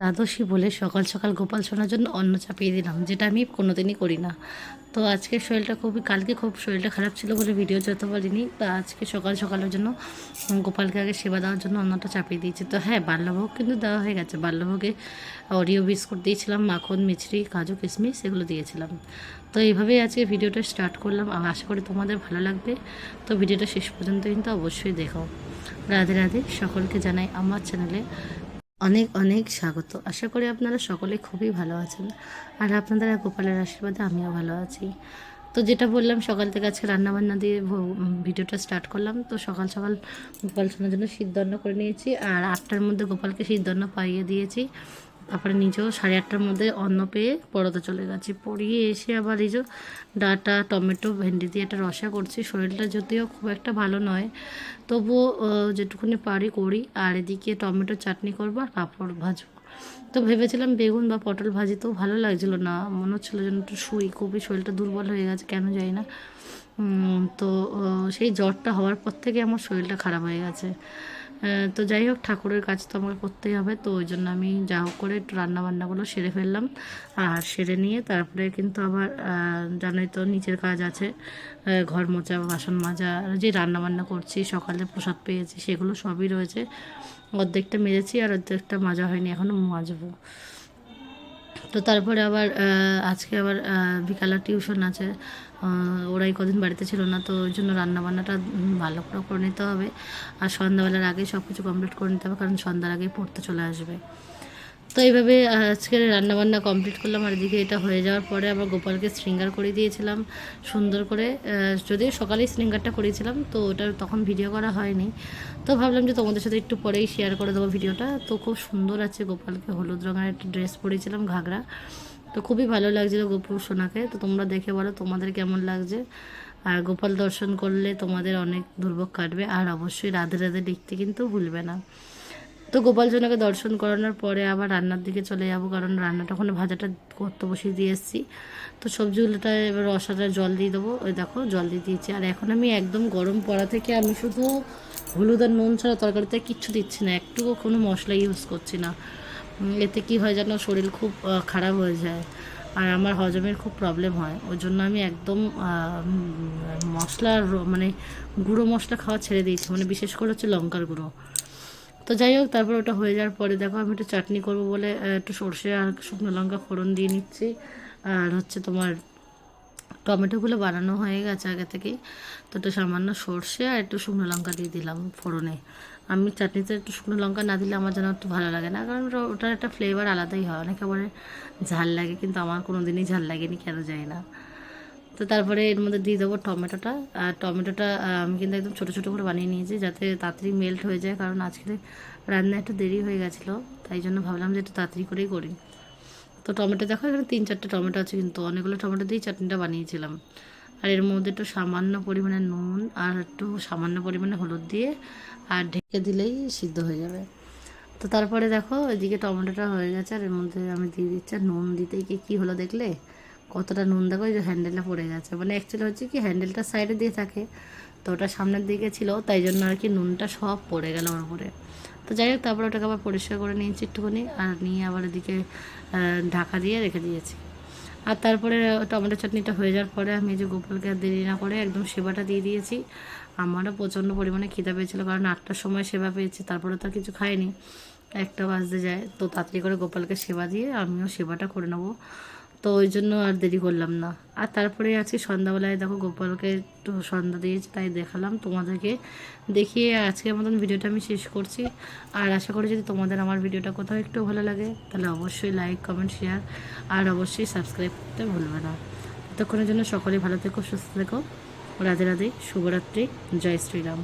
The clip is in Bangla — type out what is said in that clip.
দ্বাদশী বলে সকাল সকাল গোপাল শোনার জন্য অন্ন চাপিয়ে দিলাম, যেটা আমি কোনোদিনই করি না। তো আজকে শরীরটা খুবই, কালকে খুব শরীরটা খারাপ ছিল বলে ভিডিও যেতে পারিনি তো আজকে সকাল সকালের জন্য গোপালকে আগে সেবা দেওয়ার জন্য অন্নটা চাপিয়ে দিয়েছি। তো হ্যাঁ বাল্যভোগ কিন্তু দেওয়া হয়ে গেছে। বাল্যভোগে অরিও বিস্কুট দিয়েছিলাম, মাখন, মিছরি, কাজু, কিশমিশ, এগুলো দিয়েছিলাম। তো এইভাবেই আজকে ভিডিওটা স্টার্ট করলাম। আর আশা করি তোমাদের ভালো লাগবে। তো ভিডিওটা শেষ পর্যন্ত কিন্তু অবশ্যই দেখো। রাধে রাধে, সকলকে জানাই আমার চ্যানেলে অনেক অনেক স্বাগত। আশা করি আপনারা সকলে খুবই ভালো আছেন। আর আপনাদের গোপালের আশীর্বাদে আমিও ভালো আছি। তো যেটা বললাম, সকাল থেকে আজকে রান্নাবান্না দিয়ে ভিডিওটা স্টার্ট করলাম। তো সকাল সকাল গোপাল শোনার জন্য সিদ্ধান্ন করে নিয়েছি। আর আটটার মধ্যে গোপালকে সিদ্ধান্ন পাইয়ে দিয়েছি। তারপরে নিজেও সাড়ে আটটার মধ্যে অন্ন পেয়ে পড়াতে চলে গেছি। পড়িয়ে এসে আবার এই যে ডাটা, টমেটো, ভেন্ডি দিয়ে একটা রসা করছি। শরীরটা যদিও খুব একটা ভালো নয়, তবুও যেটুকুনি পারি করি। আর এদিকে টমেটো চাটনি করব আর পাঁপড় ভাজবো। তো ভেবেছিলাম বেগুন বা পটল ভাজি, তো ভালো লাগছিল না। মনে হচ্ছিল যেন একটু শুই, খুবই শরীরটা দুর্বল হয়ে গেছে, কেন জানি না। তো সেই জ্বরটা হওয়ার পর থেকে আমার শরীরটা খারাপ হয়ে গেছে। তো যাই হোক, ঠাকুরের কাজ তো আমাকে করতেই হবে, তো ওই জন্য আমি যা হোক করে একটু রান্নাবান্নাগুলো সেরে ফেললাম। আর সেরে নিয়ে তারপরে কিন্তু আবার জানোই তো নিচের কাজ আছে ঘর মোচা বাসন মাজা যে রান্নাবান্না করছি, সকালে প্রসাদ পেয়েছি, সেগুলো সবই রয়েছে। অর্ধেকটা মেরেছি আর অর্ধেকটা মাজা হয়নি, এখনও মাজবো। তো তারপরে আবার আজকে আবার বিকালে টিউশন আছে। ওরাই কদিন বাড়িতে ছিল না, তো ওই জন্য রান্নাবান্নাটা ভালো করে করে নিতে হবে। আর সন্ধ্যাবেলার আগে সব কিছু কমপ্লিট করে নিতে হবে, কারণ সন্ধ্যার আগেই পড়তে চলে আসবে। তো এইভাবে আজকে রান্নাবান্না কমপ্লিট করলাম, আর এদিকে এটা হয়ে যাওয়ার পরে আবার গোপালকে শৃঙ্গার করে দিয়েছিলাম সুন্দর করে। যদিও সকালেই শৃঙ্গারটা করেছিলাম, তো ওটা তখন ভিডিও করা হয়নি। তো ভাবলাম যে তোমাদের সাথে একটু পরেই শেয়ার করে দেবো ভিডিওটা। তো খুব সুন্দর আছে গোপালকে হলুদ রঙের একটা ড্রেস পরেছিলাম ঘাগরা। তো খুবই ভালো লাগছিল গোপুর সোনাকে। তো তোমরা দেখে বলো তোমাদের কেমন লাগছে। আর গোপাল দর্শন করলে তোমাদের অনেক দুর্ভোগ কাটবে, আর অবশ্যই রাধে রাধে লিখতে কিন্তু ভুলবে না। তো গোপাল সোনাকে দর্শন করানোর পরে আবার রান্নার দিকে চলে যাব কারণ রান্নাটা ওখানে ভাজাটা করতে বসিয়ে দিয়ে এসেছি। তো সবজিগুলোটা এবার রসাটা জল দিয়ে দেবো। ওই দেখো জল দিয়ে দিয়েছি। আর এখন আমি একদম গরম পড়া থেকে আমি শুধু হলুদ আর নুন ছাড়া তরকারিতে কিচ্ছু দিচ্ছি না। একটুকু কোনো মশলা ইউজ করছি না। এতে কি হয় যেন শরীর খুব খারাপ হয়ে যায়। আর আমার হজমের খুব প্রবলেম হয়। ওই জন্য আমি একদম আহ, উম, মশলা মানে গুঁড়ো মশলা খাওয়া ছেড়ে দিয়েছি। মানে বিশেষ করে হচ্ছে লঙ্কার গুঁড়ো। তো যাই হোক, তারপর ওটা হয়ে যাওয়ার পরে দেখো আমি একটু চাটনি করব বলে একটু সর্ষে আর শুকনো লঙ্কা ফোড়ন দিয়ে নিচ্ছি। আর হচ্ছে তোমার টমেটোগুলো বানানো হয়ে গেছে আগে থেকেই। তো একটু সামান্য সর্ষে আর একটু শুকনো লঙ্কা দিয়ে দিলাম ফোড়নে। আমি চাটনিতে একটু শুকনো লঙ্কা না দিলে আমার যেন একটু ভালো লাগে না, কারণ ওটা- ওটার একটা ফ্লেভার আলাদাই হয়। অনেকে বলে ঝাল লাগে, কিন্তু আমার কোনো দিনই ঝাল লাগেনি, কেন যায় না। তো তারপরে এর মধ্যে দিয়ে দেবো টমেটোটা। আর টমেটোটা আমি কিন্তু একদম ছোটো ছোটো করে বানিয়ে নিয়েছি যাতে তাড়াতাড়ি মেল্ট হয়ে যায়, কারণ আজকে রান্না একটু দেরি হয়ে গেছিল, তাই জন্য ভাবলাম যে একটু তাড়াতাড়ি করেই করি। তো টমেটো দেখো, এখানে তিন চারটে টমেটো আছে কিন্তু, অনেকগুলো টমেটো দিয়েই চাটনিটা বানিয়েছিলাম। আর এর মধ্যে একটু সামান্য পরিমাণে নুন আর একটু সামান্য পরিমাণে হলুদ দিয়ে আর ঢেকে দিলেই সিদ্ধ হয়ে যাবে। তো তারপরে দেখো, এদিকে টমেটোটা হয়ে গেছে আর এর মধ্যে আমি দিয়ে দিচ্ছি নুন দিতেই কি, কী হলো দেখলে? কতটা নুন দেখো যে হ্যান্ডেলটা পড়ে গেছে। মানে অ্যাকচুয়ালি হচ্ছে কি হ্যান্ডেলটা সাইডে দিয়ে থাকে, তো ওটা সামনের দিকে ছিল, তাই জন্য আর কি নুনটা সব পড়ে গেল ওর উপরে। তো যাই হোক, তারপরে ওটাকে আবার পরিষ্কার করে নিয়েছি একটুখানি আর নিয়ে আবার এদিকে ঢাকা দিয়ে রেখে দিয়েছি। আর তারপরে টমেটো চাটনিটা হয়ে যাওয়ার পরে আমি যে গোপালকে আর দেরি না করে একদম সেবাটা দিয়ে দিয়েছি। আমারও প্রচণ্ড পরিমাণে খিদা পেয়েছিলো, কারণ আটটার সময় সেবা পেয়েছি, তারপরে তো কিছু খাইনি। একটা বাজতে যায়, তো তাড়াতাড়ি করে গোপালকে সেবা দিয়ে আমিও সেবাটা করে নেব। তো ওই জন্য আর দেরি করলাম না। আর তারপরে আজকে সন্ধ্যাবেলায় দেখো গোপালকে একটু সন্ধ্যা দিয়েছি, তাই দেখালাম তোমাদেরকে দেখিয়ে আজকের মতন ভিডিওটা আমি শেষ করছি। আর আশা করি যদি তোমাদের আমার ভিডিওটা কোথাও একটু ভালো লাগে, তাহলে অবশ্যই লাইক কমেন্ট শেয়ার আর অবশ্যই সাবস্ক্রাইব করতে ভুলবে না। ততক্ষণের জন্য সকলে ভালো থেকো, সুস্থ থেকো। রাধে রাধে, শুভরাত্রি, জয় শ্রীরাম।